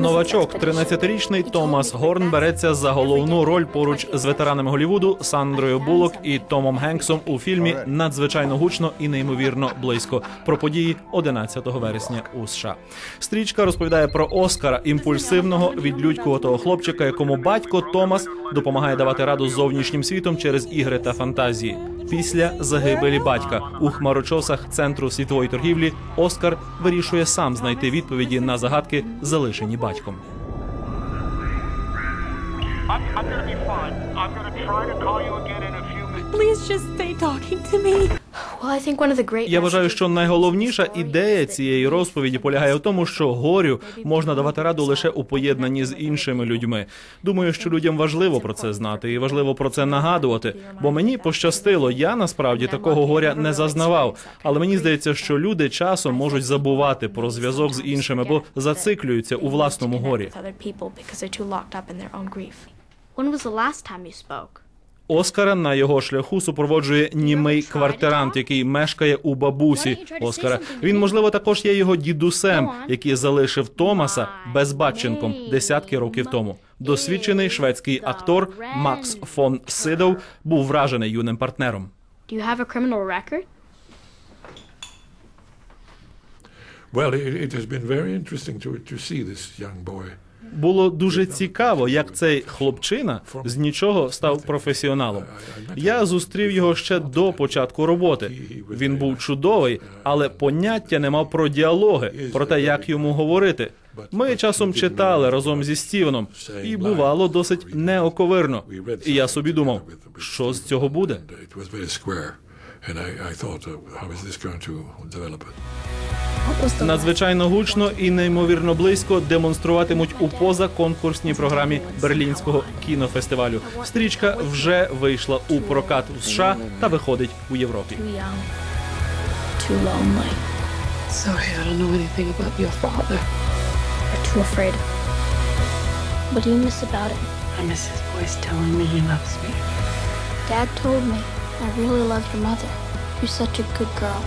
Новачок, 13-річний Томас Горн береться за головну роль поруч з ветеранами Голівуду Сандрою Булок і Томом Генксом у фільмі надзвичайно гучно і неймовірно близько про події 11 вересня у США. Стрічка розповідає про Оскара, імпульсивного відлюдькуватого хлопчика, якому батько Томас допомагає давати раду з зовнішнім світом через ігри та фантазії. Після загибелі батька у хмарочосах центру світової торгівлі Оскар вирішує сам знайти відповіді на загадки, залишені батьком. Please just stay talking to me. Я вважаю, що найголовніша ідея цієї розповіді полягає в тому, що горю можна давати раду лише у поєднанні з іншими людьми. Думаю, що людям важливо про це знати і важливо про це нагадувати. Бо мені пощастило, я насправді такого горя не зазнавав. Але мені здається, що люди часом можуть забувати про зв'язок з іншими, бо зациклюються у власному горі. When was the last time you spoke? Оскара на його шляху супроводжує німий квартирант, який мешкає у бабусі Оскара. Він, можливо, також є його дідусем, який залишив Томаса безбатченком десятки років тому. Досвідчений шведський актор Макс фон Сидов був вражений юним партнером. Well, it, it has been very interesting to, to see this young boy. Було дуже цікаво, як цей хлопчина з нічого став професіоналом. Я зустрів його ще до початку роботи. Він був чудовий, але поняття не мав про діалоги, про те, як йому говорити. Ми часом читали разом зі Стівеном, і бувало досить неоковирно. І я собі думав, що з цього буде. And I, I thought, uh, how is this going to develop? Надзвичайно гучно і неймовірно близько демонструватимуть у позаконкурсній програмі Берлінського кінофестивалю. Стрічка вже вийшла у прокат в США та виходить у Європі. Too young. Too lonely. Sorry, I don't know anything about your father. Or too afraid. What do you miss about it? I miss his voice telling me he loves me. Dad told me I really loved your mother. You're such a good girl.